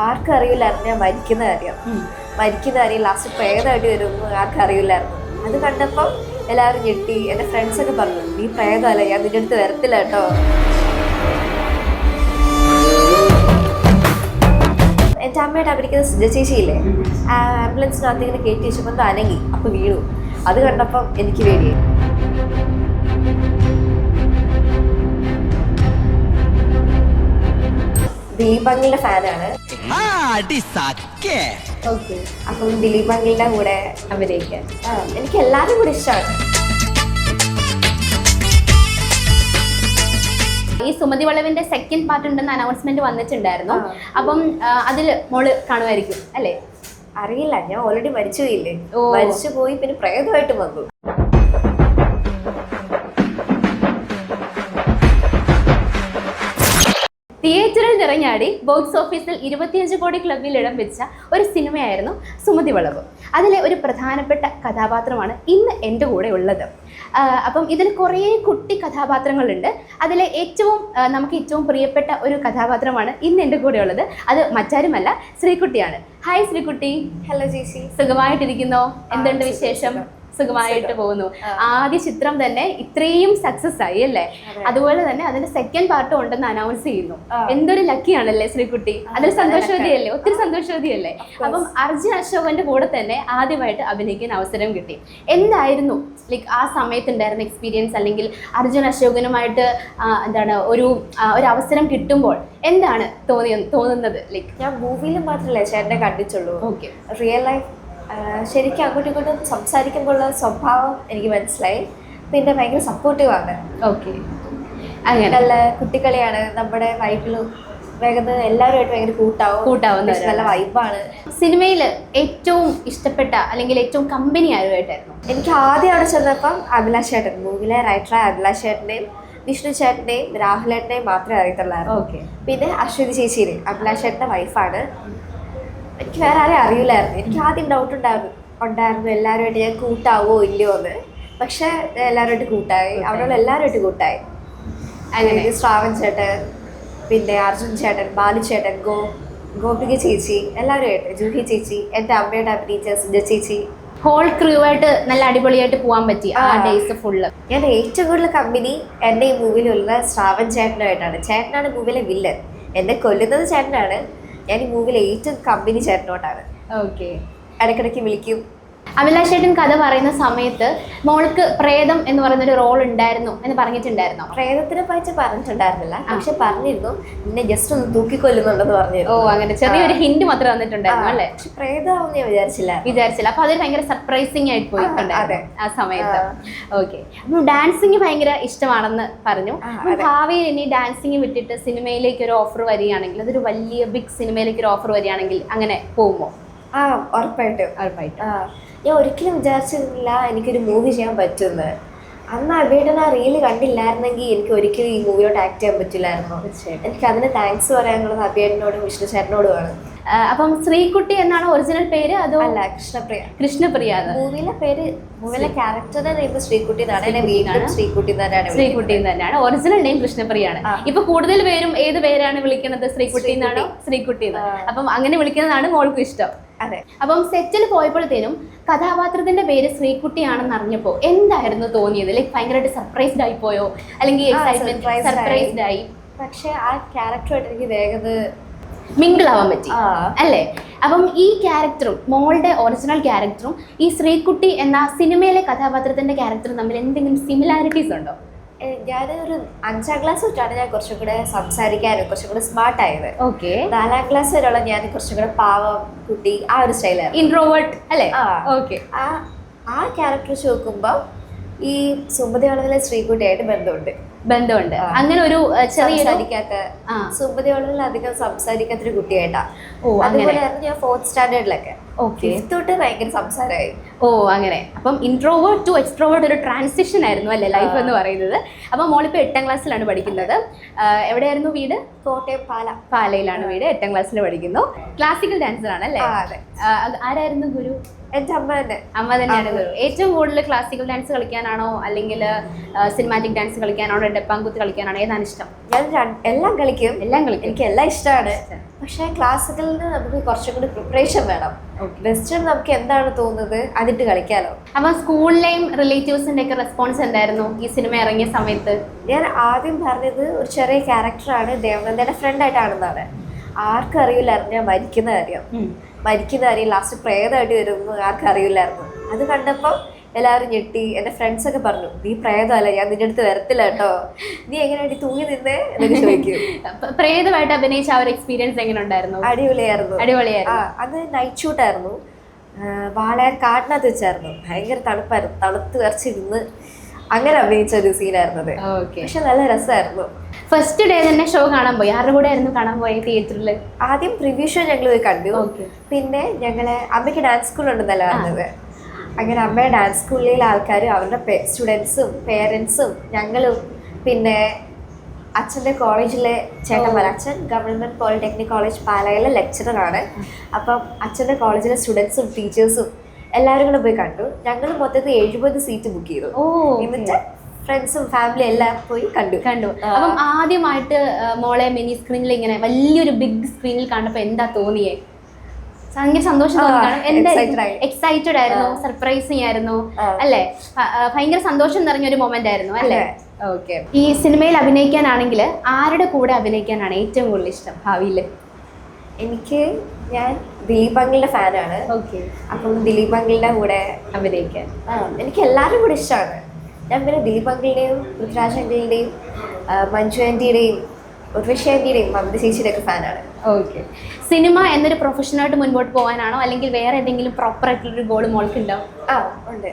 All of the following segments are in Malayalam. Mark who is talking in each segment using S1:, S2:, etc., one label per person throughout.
S1: ആർക്കും അറിയില്ലായിരുന്നു ഞാൻ മരിക്കുന്ന കാര്യം. മരിക്കുന്ന കാര്യം ലാസ്റ്റ് പ്രേതമായിട്ട് വരുമെന്ന് ആർക്കും അറിയില്ലായിരുന്നു അത് കണ്ടപ്പോൾ എല്ലാവരും ഞെട്ടി. എന്റെ ഫ്രണ്ട്സൊക്കെ പറഞ്ഞു നീ പ്രേതമല്ല? ഞാൻ നിന്റെ അടുത്ത് വരത്തില്ല കേട്ടോ. എന്റെ അമ്മയുടെ അഭിനയിക്കുന്ന സുജ ചേച്ചിയില്ലേ ആംബുലൻസിനകത്ത് ഇങ്ങനെ കയറ്റി വെച്ചപ്പോൾ അനങ്ങി അപ്പോൾ വീണു. അത് കണ്ടപ്പം എനിക്ക് പേടിയായി ദീപങ്ങളുടെ ഫാനാണ് ഓക്കെ. അപ്പം ദിലീപ് അങ്കിളിന്റെ കൂടെ അഭിനയിക്കാൻ എനിക്ക് എല്ലാവരും കൂടെ ഇഷ്ടമാണ്.
S2: ഈ സുമതി വളവിന്റെ സെക്കൻഡ് പാർട്ട് ഉണ്ടെന്ന് അനൗൺസ്മെന്റ് വന്നിട്ടുണ്ടായിരുന്നു. അപ്പം അതിൽ മോൾ കാണുമായിരിക്കും അല്ലേ?
S1: അറിയില്ല ഞാൻ ഓൾറെഡി മരിച്ചു
S2: പോയില്ലേ
S1: മരിച്ചു പോയി പിന്നെ പ്രേതമായിട്ട് വന്നു.
S2: തിയേറ്ററിൽ നിറഞ്ഞാടി ബോക്സ് ഓഫീസിൽ ഇരുപത്തിയഞ്ച് കോടി ക്ലബിൽ ഇടം വെച്ച ഒരു സിനിമയായിരുന്നു സുമതി വളവ്. അതിലെ ഒരു പ്രധാനപ്പെട്ട കഥാപാത്രമാണ് ഇന്ന് എന്റെ കൂടെ ഉള്ളത്. അപ്പം ഇതിൽ കുറേ കുട്ടി കഥാപാത്രങ്ങളുണ്ട്. അതിലെ ഏറ്റവും നമുക്ക് ഏറ്റവും പ്രിയപ്പെട്ട ഒരു കഥാപാത്രമാണ് ഇന്ന് എന്റെ കൂടെ ഉള്ളത്. അത് മറ്റാരുമല്ല ശ്രീകുട്ടിയാണ്. ഹായ് ശ്രീകുട്ടി.
S1: ഹലോ ചേച്ചി.
S2: സുഖമായിട്ടിരിക്കുന്നോ? എന്തുണ്ട് വിശേഷം. സുഖമായിട്ട് പോകുന്നു. ആദ്യ ചിത്രം തന്നെ ഇത്രയും സക്സസ് ആയി അല്ലേ? അതുപോലെ തന്നെ അതിന്റെ സെക്കൻഡ് പാർട്ട് ഉണ്ടെന്ന് അനൗൺസ് ചെയ്യുന്നു. എന്തൊരു ലക്കിയാണല്ലേ ശ്രീകുട്ടി? അതിൽ സന്തോഷവതിയല്ലേ? ഒത്തിരി സന്തോഷവതിയല്ലേ. അപ്പം അർജുൻ അശോകന്റെ കൂടെ തന്നെ ആദ്യമായിട്ട് അഭിനയിക്കാൻ അവസരം കിട്ടി. എന്തായിരുന്നു ലൈക്ക് ആ സമയത്ത് ഉണ്ടായിരുന്ന എക്സ്പീരിയൻസ് അല്ലെങ്കിൽ അർജുൻ അശോകനുമായിട്ട് എന്താണ് ഒരു ഒരു അവസരം കിട്ടുമ്പോൾ എന്താണ് തോന്നിയ തോന്നുന്നത് ലൈക്ക്
S1: ഞാൻ മൂവിയിൽ മാത്രമല്ലേ ചേട്ടനെ കണ്ടിട്ടുള്ളൂ
S2: ഓക്കെ
S1: റിയൽ ലൈഫ് ശരിക്കും അങ്ങോട്ടും ഇങ്ങോട്ടും സംസാരിക്കുമ്പോഴുള്ള സ്വഭാവം എനിക്ക് മനസ്സിലായി. പിന്നെ ഭയങ്കര സപ്പോർട്ടീവാണ്
S2: ഓക്കെ. അങ്ങനെ.
S1: നല്ല കുട്ടിക്കളിയാണ്. നമ്മുടെ വൈബിലും വേഗം എല്ലാവരുമായിട്ട് ഭയങ്കര കൂട്ടാവും. കൂട്ടാവും നല്ല വൈബാണ്
S2: സിനിമയിൽ ഏറ്റവും ഇഷ്ടപ്പെട്ട അല്ലെങ്കിൽ ഏറ്റവും കമ്പനി ആരുമായിട്ടായിരുന്നു?
S1: എനിക്ക് ആദ്യം അവിടെ ചെന്നപ്പം അഭിലാഷ് ചേട്ടൻ മൂവിലെ റൈറ്ററായ അഭിലാഷ് ചേട്ടന്റെയും വിഷ്ണു ചേട്ടന്റെയും രാഹുലേട്ടനെയും മാത്രമേ അറിയത്തുള്ളായിരുന്നു.
S2: ഓക്കെ.
S1: പിന്നെ അശ്വതി ചേച്ചിയിൽ അഭിലാഷ് ചേട്ടന്റെ വൈഫാണ് എനിക്ക് വേറെ ആരെയും അറിയില്ലായിരുന്നു. എനിക്ക് ആദ്യം ഡൗട്ട് ഉണ്ടായിരുന്നു ഉണ്ടായിരുന്നു എല്ലാവരുമായിട്ട് ഞാൻ കൂട്ടാവോ ഇല്ലയോ എന്ന്. പക്ഷെ എല്ലാവരുമായിട്ട് കൂട്ടായി. അവിടെയുള്ള എല്ലാവരുമായിട്ട് കൂട്ടായി.
S2: അങ്ങനെ.
S1: ശ്രാവൺ ചേട്ടൻ പിന്നെ അർജുൻ ചേട്ടൻ ബാലു ചേട്ടൻ ഗോ ഗോപിക ചേച്ചി എല്ലാവരുമായിട്ട് ജൂഹി ചേച്ചി എന്റെ അമ്മയുടെ അഭിനയിച്ച സുജ ചേച്ചി.
S2: ഹോൾ ക്രൂ ആയിട്ട് നല്ല അടിപൊളിയായിട്ട് പോകാൻ പറ്റി ആ
S1: ആ.
S2: ഡേയ്സ് ഫുള്ള്
S1: ഞാൻ ഏറ്റവും കൂടുതൽ കമ്പനി എന്റെ ഈ മൂവിയിലുള്ള ശ്രാവൺ ചേട്ടനുമായിട്ടാണ്. ചേട്ടനാണ് മൂവിയിലെ വില്ലൻ എന്നെ കൊല്ലുന്നത് ചേട്ടനാണ്. ഞാൻ ഈ മൂവിയിലെ ഏറ്റവും കമ്പനി ചേട്ടനോട്ടാണ്.
S2: ഓക്കെ
S1: ഇടയ്ക്കിടയ്ക്ക് വിളിക്കും.
S2: അഭിലാഷ് ചേട്ടൻ കഥ പറയുന്ന സമയത്ത് മോൾക്ക് പ്രേതം എന്ന് പറയുന്ന ഒരു റോൾ ഉണ്ടായിരുന്നു എന്ന് പറഞ്ഞിട്ടുണ്ടായിരുന്നു?
S1: പ്രേതത്തിനെ പറ്റി പറഞ്ഞിട്ടുണ്ടായിരുന്നില്ല. പക്ഷെ പറഞ്ഞിരുന്നു. നിന്നെ ജസ്റ്റ് ഒന്ന് തൂക്കിക്കൊല്ലുന്നുണ്ടെന്ന്
S2: പറഞ്ഞു
S1: ഓ
S2: അങ്ങനെ ചെറിയൊരു ഹിന്റ് മാത്രം തന്നിട്ടുണ്ടായിരുന്നു അല്ലേ?
S1: പക്ഷെ പ്രേതമാവും ഞാൻ വിചാരിച്ചില്ല.
S2: വിചാരിച്ചില്ല. അപ്പൊ അതൊരു ഭയങ്കര സർപ്രൈസിങ് ആയിട്ട്
S1: അതെ.
S2: പോയിട്ടുണ്ടായിരുന്നു ആ സമയത്ത്. ഓക്കെ. അപ്പം ഡാൻസിങ് ഭയങ്കര ഇഷ്ടമാണെന്ന് പറഞ്ഞു. ഭാവിയിൽ ഇനി ഡാൻസിങ് വിട്ടിട്ട് സിനിമയിലേക്ക് ഒരു ഓഫർ വരികയാണെങ്കിൽ അതൊരു വലിയ ബിഗ് സിനിമയിലേക്ക് ഒരു ഓഫർ വരികയാണെങ്കിൽ അങ്ങനെ പോകുമോ?
S1: ആ ഉറപ്പായിട്ടും.
S2: ഉറപ്പായിട്ടും.
S1: ആ. ഞാൻ ഒരിക്കലും വിചാരിച്ചിരുന്നില്ല എനിക്കൊരു മൂവി ചെയ്യാൻ പറ്റുമെന്ന്. അന്ന് അബിയുടെ ആ റീൽ കണ്ടില്ലായിരുന്നെങ്കിൽ എനിക്ക് ഒരിക്കലും ഈ മൂവിയോട്ട് ആക്ട് ചെയ്യാൻ പറ്റില്ലായിരുന്നു. എനിക്ക് അതിന് താങ്ക്സ് പറയാനുള്ളത് അബിയേട്ടനോടും വിഷ്ണു ചേട്ടനോടുമാണ്
S2: അപ്പം ശ്രീകുട്ടി എന്നാണ് ഒറിജിനൽ പേര്? അതോ
S1: അല്ല കൃഷ്ണപ്രിയ.
S2: കൃഷ്ണപ്രിയ
S1: മൂവിയിലെ പേര് മൂവിയിലെ ക്യാരക്ടറിന്റെ നെയ്മ് ശ്രീകുട്ടി എന്നാണ്. എന്നെ വീണ്ടും ശ്രീകുട്ടി എന്നാണ്
S2: ശ്രീകുട്ടി തന്നെയാണ്. ഒറിജിനൽ നെയിം കൃഷ്ണപ്രിയാണ്. ഇപ്പൊ കൂടുതൽ പേരും ഏത് പേരാണ് വിളിക്കുന്നത്? ശ്രീകുട്ടി എന്നാണോ? ശ്രീകുട്ടി. അപ്പം അങ്ങനെ വിളിക്കുന്നതാണ് മോൾക്കും ഇഷ്ടം.
S1: അതെ.
S2: അപ്പം സെറ്റിൽ പോയപ്പോഴത്തേനും കഥാപാത്രത്തിന്റെ പേര് ശ്രീകുട്ടിയാണെന്ന് അറിഞ്ഞപ്പോ എന്തായിരുന്നു തോന്നിയത്? ലൈക് ഭയങ്കരമായിട്ട് സർപ്രൈസ്ഡ് ആയി പോയോ? അല്ലെങ്കിൽ എക്സൈറ്റ്മെന്റ് സർപ്രൈസ്ഡ് ആയി.
S1: പക്ഷെ ആ ക്യാരക്ടറായിട്ട് എനിക്ക് വേഗത
S2: മിങ്കിൾ ആവാൻ പറ്റി. അല്ലേ? അപ്പം ഈ ക്യാരക്ടറും മോളുടെ ഒറിജിനൽ ക്യാരക്ടറും ഈ ശ്രീകുട്ടി എന്ന സിനിമയിലെ കഥാപാത്രത്തിന്റെ ക്യാരക്ടറും തമ്മിൽ എന്തെങ്കിലും സിമിലാരിറ്റീസ് ഉണ്ടോ?
S1: ഞാൻ ഒരു അഞ്ചാം ക്ലാസ് തൊട്ടാണ് ഞാൻ കുറച്ചും കൂടെ സംസാരിക്കാനും കുറച്ചും കൂടെ സ്മാർട്ട് ആയത്.
S2: ഓക്കെ.
S1: നാലാം ക്ലാസ് വരെയുള്ള ഞാൻ കുറച്ചും കൂടെ പാവം കുട്ടി ആ ഒരു സ്റ്റൈലായിരുന്നു
S2: ഇൻട്രോവേർട്ട് അല്ലേ. ഓക്കെ.
S1: ആ ആ ക്യാരക്ടർ വെച്ച് നോക്കുമ്പോൾ ഈ സുമതി വളവിലെ ശ്രീകുട്ടിയായിട്ട് ബന്ധമുണ്ട്.
S2: ബന്ധമുണ്ട്. അങ്ങനെ ഒരു ചെറിയ
S1: സംസാരിക്കാത്ത. സുമതി വളവിൽ അധികം സംസാരിക്കാത്തൊരു കുട്ടിയായിട്ടാ.
S2: ഓ അതുപോലെ
S1: അതുപോലെയായിരുന്നു ഞാൻ ഫോർത്ത് സ്റ്റാൻഡേർഡിലൊക്കെ തൊട്ട് ഭയങ്കര സംസാരമായി.
S2: ഓ അങ്ങനെ. അപ്പം ഇൻട്രോവേർട്ട് ടു എക്സ്ട്രോവേർട്ട് ഒരു ട്രാൻസിഷൻ ആയിരുന്നു അല്ലേ ലൈഫ് എന്ന് പറയുന്നത്. അപ്പം മോളിപ്പോൾ എട്ടാം ക്ലാസ്സിലാണ് പഠിക്കുന്നത്. എവിടെയായിരുന്നു വീട്?
S1: കോട്ടയം പാല
S2: പാലയിലാണ് വീട് എട്ടാം ക്ലാസ്സിൽ പഠിക്കുന്നു. ക്ലാസിക്കൽ ഡാൻസർ ആണ് അല്ലേ ആരായിരുന്നു ഗുരു?
S1: എന്റെ അമ്മ തന്നെ.
S2: അമ്മ തന്നെയാണ് ഗുരു. ഏറ്റവും കൂടുതൽ ക്ലാസിക്കൽ ഡാൻസ് കളിക്കാനാണോ അല്ലെങ്കിൽ സിനിമാറ്റിക് ഡാൻസ് കളിക്കാനാണോ ഡെപ്പാങ്കുത്ത് കളിക്കാനാണോ? ഏതാണ് ഇഷ്ടം?
S1: ഞാൻ എല്ലാം കളിക്കും.
S2: എല്ലാം കളിക്കും.
S1: എനിക്ക് എല്ലാം ഇഷ്ടമാണ്. പക്ഷേ ക്ലാസിക്കലിന് നമുക്ക് കുറച്ചും കൂടി പ്രിപ്പറേഷൻ വേണം. വെസ്റ്റേൺ നമുക്ക് എന്താണ് തോന്നുന്നത്? അതിട്ട് കളിക്കാലോ?
S2: അപ്പൊ സ്കൂളിലെയും റിലേറ്റീവ്സിന്റെ ഒക്കെ റെസ്പോൺസ് എന്തായിരുന്നു ഈ സിനിമ ഇറങ്ങിയ സമയത്ത്?
S1: ഞാൻ ആദ്യം പറഞ്ഞത് ഒരു ചെറിയ ക്യാരക്ടറാണ് ദേവനന്ദയുടെ ഫ്രണ്ട് ആയിട്ടാണെന്നാണ് ആർക്കും അറിയില്ലായിരുന്നു ഞാൻ മരിക്കുന്ന കാര്യം. മരിക്കുന്ന കാര്യം ലാസ്റ്റ് പ്രേതമായിട്ട് വരുന്നു ആർക്കും അറിയില്ലായിരുന്നു. അത് കണ്ടപ്പോൾ എല്ലാവരും ഞെട്ടി. എന്റെ ഫ്രണ്ട്സ് ഒക്കെ പറഞ്ഞു നീ പ്രേതമല്ല? ഞാൻ നിന്റെ അടുത്ത് വരത്തില്ല കേട്ടോ. നീ എങ്ങനെയാണ് തൂങ്ങി നിന്നേ? എന്നൊക്കെ ചോദിക്കും.
S2: പ്രേതമായിട്ട് അഭിനയിച്ച ആ ഒരു എക്സ്പീരിയൻസ് എങ്ങനെ ഉണ്ടായിരുന്നു
S1: അടിപൊളിയായിരുന്നു.
S2: അടിപൊളിയായിരുന്നു
S1: അത് നൈറ്റ് ഷൂട്ടായിരുന്നു വാളയാർ കാട്ടിനകത്ത് വെച്ചായിരുന്നു. ഭയങ്കര തണുപ്പായിരുന്നു. തണുത്ത് വരച്ചിരുന്ന് അങ്ങനെ അഭിനയിച്ച ഒരു സീനായിരുന്നത് പക്ഷെ നല്ല രസമായിരുന്നു.
S2: ഫസ്റ്റ് ഡേ തന്നെ ഷോ കാണാൻ പോയി. ആരുടെ കൂടെ ആയിരുന്നു കാണാൻ പോയി തിയേറ്ററിൽ
S1: ആദ്യം പ്രിവ്യൂ ഷോ ഞങ്ങൾ കണ്ടു. പിന്നെ ഞങ്ങളെ അമ്മയ്ക്ക് ഡാൻസ് സ്കൂൾ ഉണ്ടെന്നല്ല പറഞ്ഞത്. അങ്ങനെ അമ്മയുടെ ഡാൻസ് സ്കൂളിലെ ആൾക്കാരും അവരുടെ സ്റ്റുഡൻസും പേരൻസും ഞങ്ങളും പിന്നെ അച്ഛന്റെ കോളേജിലെ ചേട്ടന്മാർ അച്ഛൻ ഗവൺമെന്റ് പോളിടെക്നിക് കോളേജ് പാലയിലെ ലെക്ചറാണ് അപ്പം അച്ഛന്റെ കോളേജിലെ സ്റ്റുഡൻസും ടീച്ചേഴ്സും എല്ലാവരും കൂടെ പോയി കണ്ടു. ഞങ്ങൾ മൊത്തത്തിൽ എഴുപത് സീറ്റ് ബുക്ക് ചെയ്തു.
S2: ഓ
S1: എന്നിട്ട് ഫ്രണ്ട്സും ഫാമിലി എല്ലാം പോയി കണ്ടു.
S2: കണ്ടു. അപ്പം ആദ്യമായിട്ട് മോളെ മിനി സ്ക്രീനിൽ ഇങ്ങനെ വലിയൊരു ബിഗ് സ്ക്രീനിൽ കണ്ടപ്പോൾ എന്താ തോന്നിയേ? ഭയങ്കര സന്തോഷം എക്സൈറ്റഡ് ആയിരുന്നു സർപ്രൈസിങ് ആയിരുന്നു അല്ലെ? ഭയങ്കര സന്തോഷം നിറഞ്ഞ ഒരു മൊമെന്റ് ആയിരുന്നു അല്ലെ. ഓക്കെ. ഈ സിനിമയിൽ അഭിനയിക്കാനാണെങ്കിൽ ആരുടെ കൂടെ അഭിനയിക്കാനാണ് ഏറ്റവും കൂടുതൽ ഇഷ്ടം ഭാവിയിൽ?
S1: എനിക്ക് ഞാൻ ദിലീപ് അങ്കിളിന്റെ ഫാനാണ്.
S2: ഓക്കെ.
S1: അപ്പം ദിലീപ് അങ്കിളിന്റെ കൂടെ
S2: അഭിനയിക്കാൻ.
S1: എനിക്ക് എല്ലാവരും കൂടെ ഇഷ്ടമാണ്. ഞാൻ പിന്നെ ദിലീപ് അങ്കിളിന്റെയും പൃഥ്വിരാജ് ആന്റിയുടെയും മഞ്ജു ആന്റിയുടെയും ഉർവശി ആന്റിയുടെയും മമത ചേച്ചിയുടെ ഒക്കെ ഫാനാണ്.
S2: ഓക്കെ. സിനിമ എന്നൊരു പ്രൊഫഷനായിട്ട് മുൻപോട്ട് പോകാനാണോ? അല്ലെങ്കിൽ വേറെ എന്തെങ്കിലും പ്രോപ്പർ ആയിട്ടുള്ളൊരു ഗോൾ മോൾക്ക് ഉണ്ടാവും
S1: ആ ഉണ്ട്.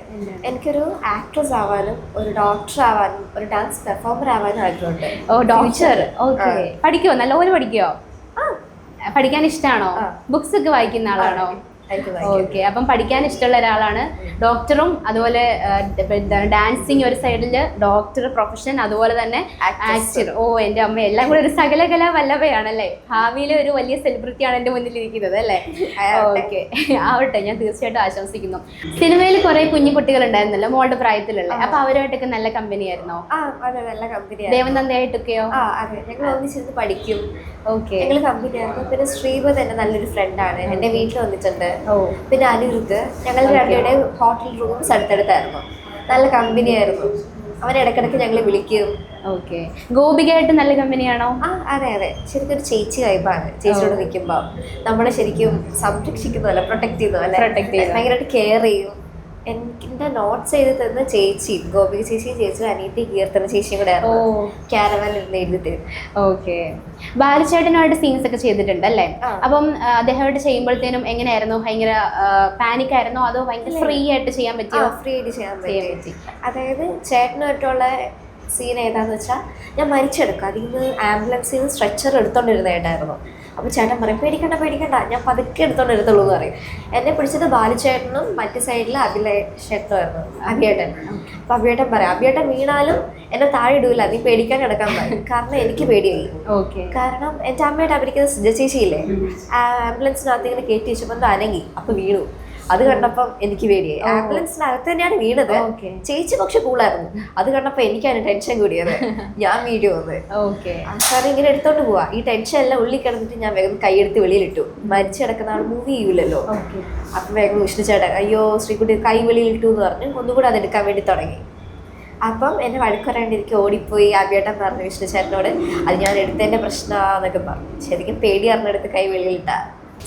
S1: എനിക്കൊരു ആക്ട്രസ് ആവാനും ഒരു ഡോക്ടർ ആവാനും ഒരു ഡാൻസ് പെർഫോമർ ആവാനും ആഗ്രഹമുണ്ട്.
S2: ഓ ഡോക്ടർ ഓക്കെ. പഠിക്കുമോ നല്ലപോലെ പഠിക്കുമോ
S1: ആ.
S2: പഠിക്കാൻ ഇഷ്ടമാണോ ബുക്സ് ഒക്കെ വായിക്കുന്ന ആളാണോ. ഓക്കെ. അപ്പം പഠിക്കാൻ ഇഷ്ടമുള്ള ഒരാളാണ്. ഡോക്ടറും അതുപോലെ ഡാൻസിങ് ഒരു സൈഡിൽ ഡോക്ടർ പ്രൊഫഷൻ അതുപോലെ തന്നെ ആക്ടർ. ഓ എന്റെ അമ്മ എല്ലാം കൂടെ ഒരു സകലകല വല്ലഭയാണല്ലേ? ഭാവിയിലെ ഒരു വലിയ സെലിബ്രിറ്റി ആണ് എന്റെ മുന്നിൽ ഇരിക്കുന്നത് അല്ലേ. ഓക്കെ. ആവട്ടെ ഞാൻ തീർച്ചയായിട്ടും ആശംസിക്കുന്നു. സിനിമയിൽ കുറെ കുഞ്ഞു കുട്ടികൾ ഉണ്ടായിരുന്നല്ലോ മോളുടെ പ്രായത്തിലുള്ള. അപ്പൊ അവരുമായിട്ടൊക്കെ നല്ല
S1: കമ്പനിയായിരുന്നോ നല്ല കമ്പനി
S2: ദേവനന്ദയായിട്ടൊക്കെയോ
S1: ഞങ്ങൾ ഒന്നിച്ചിരുന്ന് പഠിക്കും. ഞങ്ങൾ കമ്പനിയായിരുന്നു പിന്നെ ശ്രീപത് എന്റെ നല്ലൊരു ഫ്രണ്ടാണ് എന്റെ വീട്ടിൽ വന്നിട്ടുണ്ട്. പിന്നെ അനിരുദ്ധ് ഞങ്ങൾ രണ്ടുപേരുടെ ഹോട്ടൽ റൂംസ് അടുത്തടുത്തായിരുന്നു. നല്ല കമ്പനിയായിരുന്നു അവൻ ഇടക്കിടക്ക് ഞങ്ങൾ വിളിക്കും.
S2: ഓക്കെ ഗോപികയായിട്ട് നല്ല കമ്പനിയാണോ
S1: ആ അതെ അതെ. ശരിക്കും ഒരു ചേച്ചി വൈബാണ് ചേച്ചിയോട്. നിൽക്കുമ്പോൾ നമ്മളെ ശരിക്കും സംരക്ഷിക്കുന്നതല്ല പ്രൊട്ടക്ട് ചെയ്യുന്നതല്ല.
S2: പ്രൊട്ടക്ട് ചെയ്യുന്നത്
S1: ഭയങ്കരമായിട്ട് കെയർ ചെയ്യും. എനിക്കിന്റെ നോട്ട്സ് ചെയ്ത് തന്ന ചേച്ചി ഗോപിക ചേച്ചിയും ചേച്ചി അനീതി കീർത്തന ചേച്ചിയും കൂടെ ഇരുന്ന് എഴുതി തരും.
S2: ഓക്കെ. ബാലചേട്ടനുമായിട്ട് സീൻസ് ഒക്കെ ചെയ്തിട്ടുണ്ട് അല്ലേ? അപ്പം അദ്ദേഹമായിട്ട് ചെയ്യുമ്പോഴത്തേനും എങ്ങനെയായിരുന്നു? ഭയങ്കര പാനിക് ആയിരുന്നോ? അതോ ഭയങ്കര ഫ്രീ ആയിട്ട് ചെയ്യാൻ പറ്റിയോ?
S1: ഫ്രീ ആയിട്ട് ചെയ്യാൻ പറ്റി. അതായത് ചേട്ടനായിട്ടുള്ള സീൻ ഏതാന്ന് വെച്ചാൽ ഞാൻ മരിച്ചെടുക്കും അതിൽ നിന്ന് ആംബുലൻസിൽ നിന്ന് സ്ട്രെച്ചർ എടുത്തോണ്ടിരുന്നതായിട്ടായിരുന്നു അപ്പോൾ ചേട്ടൻ പറയും പേടിക്കണ്ട പേടിക്കണ്ട ഞാൻ പതുക്കെ എടുത്തോണ്ട് എടുത്തുള്ളൂ എന്ന് പറയും. എന്നെ പിടിച്ചത് ബാലുചേട്ടനും മറ്റു സൈഡിൽ അഭിലേഷേട്ടനുമായിരുന്നു അഭിയേട്ടൻ. അപ്പോൾ അഭിയേട്ടൻ പറയാം അഭിയേട്ടൻ വീണാലും എന്നെ താഴെ ഇടൂല നീ പേടിക്കാൻ കിടക്കാൻ പറയും. കാരണം എനിക്ക് പേടിയായി.
S2: ഓക്കെ
S1: കാരണം എന്റെ അമ്മയായിട്ട് അഭിനയിക്കുന്ന സിദ്ധ ചേച്ചിയില്ലേ ആംബുലൻസിനകത്ത് ഇങ്ങനെ കയറ്റി വെച്ചപ്പോൾ അനങ്ങി അപ്പൊ വീണു. അത് കണ്ടപ്പം എനിക്ക് പേടിയായി.
S2: ആംബുലൻസിന്
S1: ആംബുലൻസിനകത്ത് തന്നെയാണ് വീണത്. ചേച്ചി പക്ഷെ കൂളായിരുന്നു. അത് കണ്ടപ്പോ എനിക്കാണ് ടെൻഷൻ കൂടിയത്. ഞാൻ വീഡിയോ വന്നത്
S2: ഓക്കെ.
S1: ആൾക്കാരെ ഇങ്ങനെ എടുത്തോണ്ട് പോവാ. ഈ ടെൻഷൻ എല്ലാം ഉള്ളിൽ കിടന്നിട്ട് ഞാൻ വേഗം കൈയെടുത്ത് വെളിയിലിട്ടു. മരിച്ചു കിടക്കുന്ന ആൾ മൂവ് ചെയ്യൂലല്ലോ. അപ്പൊ വേഗം വിഷ്ണു ചേട്ടൻ അയ്യോ ശ്രീകുട്ടി കൈ വെളിയിലിട്ടു എന്ന് പറഞ്ഞു. ഒന്നുകൂടെ അതെടുക്കാൻ വേണ്ടി തുടങ്ങി. അപ്പം എന്നെ വഴക്കുറയാണ്ടിരിക്കും ഓടിപ്പോയി ആബിയേട്ടൻ പറഞ്ഞു വിഷ്ണു ചേട്ടനോട് അത് ഞാൻ എടുത്തതിന്റെ പ്രശ്നമാന്നൊക്കെ പറഞ്ഞു. ശരിക്കും പേടി അറിഞ്ഞെടുത്ത് കൈ വെളിയിലിട്ടാ.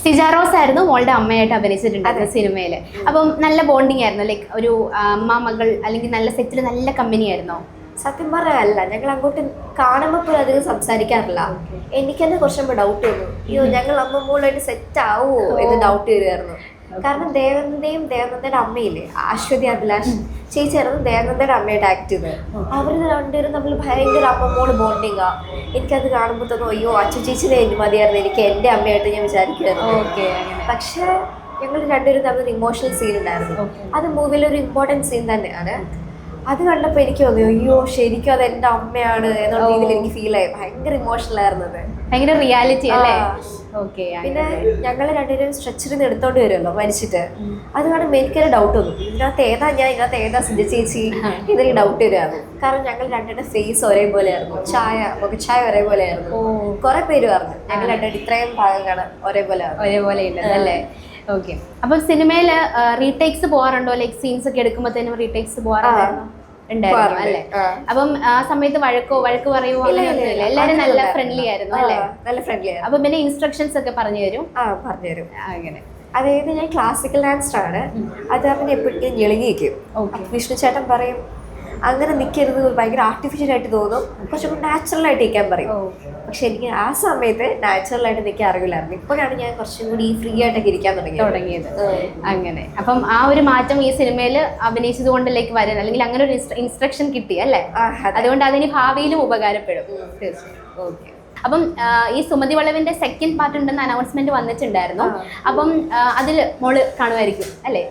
S2: സിജാറോസ് ആയിരുന്നു മോളുടെ അമ്മയായിട്ട് അഭിനയിച്ചിട്ടുണ്ടായിരുന്നു സിനിമയിൽ അപ്പം നല്ല ബോണ്ടിങ് ആയിരുന്നു. ലൈക്ക് ഒരു അമ്മ മകൾ അല്ലെങ്കിൽ നല്ല സെറ്റിൽ നല്ല കമ്പനി ആയിരുന്നോ?
S1: സത്യം പറയാനല്ല ഞങ്ങൾ അങ്ങോട്ട് കാണുമ്പോൾ പോലും അധികം സംസാരിക്കാറില്ല. എനിക്ക് തന്നെ കുറച്ചുമ്പോൾ ഡൗട്ട് വന്നു അയ്യോ ഞങ്ങൾ അമ്മ മോളായിട്ട് സെറ്റ് ആവുമോ എന്ന് ഡൗട്ട് വരുമായിരുന്നു കാരണം ദേവന്റെയും ദേവനന്ദയുടെ അമ്മയില്ലേ? അശ്വതി അഭിലാഷ്. ചേച്ചിയായിരുന്നു ദേവനന്ദയുടെ അമ്മയായിട്ട് ആക്ട് ചെയ്തത് അവർ രണ്ടുപേരും തമ്മിൽ ഭയങ്കര അമ്മ മോൾ ബോണ്ടിങ്ങാ എനിക്കത് കാണുമ്പോൾ തന്നെ അയ്യോ അച്ഛൻ ചേച്ചിനെ എനിക്ക് മതിയായിരുന്നു. എനിക്ക് എന്റെ അമ്മയായിട്ട് ഞാൻ വിചാരിക്കുമായിരുന്നു
S2: ഓക്കെ
S1: പക്ഷേ ഞങ്ങൾ രണ്ടുപേരും തമ്മിൽ ഇമോഷണൽ സീൻ ഉണ്ടായിരുന്നു. അത് മൂവിയിൽ ഒരു ഇമ്പോർട്ടന്റ് സീൻ തന്നെയാണ്. അത് കണ്ടപ്പോൾ എനിക്ക് തോന്നി അയ്യോ ശരിക്കും അത് എന്റെ അമ്മയാണ് എന്നുള്ള. രീതിയിൽ എനിക്ക് ഫീൽ ആയി. ഭയങ്കര ഇമോഷണൽ ആയിരുന്നു അത്.
S2: ഭയങ്കര റിയാലിറ്റി അല്ലേ?
S1: പിന്നെ ഞങ്ങൾ രണ്ടുപേരും സ്ട്രെച്ചറിൽ നിന്ന് എടുത്തോണ്ട് വരുമല്ലോ മരിച്ചിട്ട്. അത് കാണുമ്പോൾ എനിക്കൊരു ഡൗട്ട് വന്നു. ഇതിനകത്ത് ഏതാ ഞാൻ ഇതിനകത്ത് ഏതാ സിദ്ധ ചേച്ചി ഇതെനിക്ക് ഡൗട്ട് വരുവാണ് കാരണം ഞങ്ങൾ രണ്ടുപേരുടെ ഫേസ് ഒരേപോലെയായിരുന്നു. ചായ മുഖച്ചായ ഒരേപോലെയായിരുന്നു. കുറെ പേര് പറഞ്ഞു. ഞങ്ങൾ രണ്ടുപേരും ഇത്രയും ഭാഗം കാണാൻ ഒരേപോലെ
S2: ഒരേപോലെ അല്ലേ ഓക്കെ അപ്പൊ സിനിമയിൽ റീടേക്സ് പോകാറുണ്ടോ? ലൈക് സീൻസ് ഒക്കെ എടുക്കുമ്പോഴത്തേനും റീടേക്സ് പോകാറുണ്ടായിരുന്നു ഉണ്ടായിരുന്നു. അല്ലേ. അപ്പം ആ സമയത്ത് വഴക്കോ വഴക്ക് പറയുമോ അങ്ങനെയൊന്നുമില്ല എല്ലാരും നല്ല ഫ്രണ്ട്ലി ആയിരുന്നു അല്ലെ?
S1: നല്ല ഫ്രണ്ട്ലി ആയിരുന്നു.
S2: അപ്പൊ പിന്നെ ഇൻസ്ട്രക്ഷൻസ് ഒക്കെ പറഞ്ഞു തരും.
S1: ആ പറഞ്ഞുതരും
S2: അങ്ങനെ.
S1: അതായത് ഞാൻ ക്ലാസിക്കൽ ആണ്. അത് അവൻ എപ്പോഴും ഞാൻ ഞെളിഞ്ഞ് നിൽക്കും
S2: Okay.
S1: അപ്പൊ വിഷ്ണു ചേട്ടൻ പറയും അങ്ങനെ നിൽക്കരുത് ഭയങ്കര ആർട്ടിഫിഷ്യൽ ആയിട്ട് തോന്നും. കുറച്ചുകൂടി നാച്ചുറലായിട്ട് നാച്ചുറൽ ആയിട്ട് നിൽക്കാൻ പറയും. പക്ഷെ എനിക്ക് ആ സമയത്ത് നാച്ചുറൽ ആയിട്ട് നിൽക്കാൻ അറിയില്ലായിരുന്നു ഇപ്പോഴാണ് ഞാൻ കുറച്ചും കൂടി ഫ്രീ ആയിട്ടൊക്കെ ഇരിക്കാൻ തുടങ്ങി
S2: തുടങ്ങിയത്. അങ്ങനെ. അപ്പം ആ ഒരു മാറ്റം ഈ സിനിമയിൽ അഭിനയിച്ചത് കൊണ്ടല്ലേക്ക് വരാൻ അല്ലെങ്കിൽ അങ്ങനെ ഒരു ഇൻസ്ട്രക്ഷൻ കിട്ടി അല്ലേ? അതുകൊണ്ട് അതിന് ഭാവിയിലും ഉപകാരപ്പെടും. തീർച്ചയായും. ഓക്കെ. അപ്പം ഈ സുമതി വളവിന്റെ സെക്കൻഡ് പാർട്ട് ഉണ്ടെന്ന് അനൗൺസ്മെന്റ് വന്നിട്ടുണ്ടായിരുന്നു. അപ്പം അതിൽ മോൾ കാണുമായിരിക്കും അല്ലേ?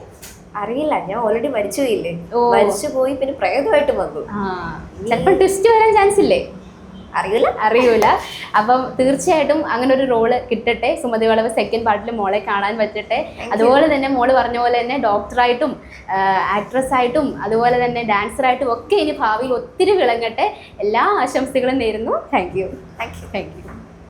S1: അറിയില്ല ഞാൻ ഓൾറെഡി മരിച്ചു പോയില്ലേ മരിച്ചു പോയി പിന്നെ പ്രേതമായിട്ട് വന്നു.
S2: ചിലപ്പോൾ ട്വിസ്റ്റ് വരാൻ ചാൻസ് ഇല്ലേ?
S1: അറിയൂല.
S2: അറിയൂല. അപ്പം തീർച്ചയായിട്ടും അങ്ങനെ ഒരു റോൾ കിട്ടട്ടെ. സുമതി വളവ് സെക്കൻഡ് പാർട്ടിൽ മോളെ കാണാൻ പറ്റട്ടെ. അതുപോലെ തന്നെ മോൾ പറഞ്ഞ പോലെ തന്നെ ഡോക്ടറായിട്ടും ആക്ട്രസ് ആയിട്ടും അതുപോലെ തന്നെ ഡാൻസറായിട്ടും ഒക്കെ ഇനി ഭാവിയിൽ ഒത്തിരി വിളങ്ങട്ടെ. എല്ലാ ആശംസകളും നേരുന്നു. Thank you
S1: thank you
S2: thank you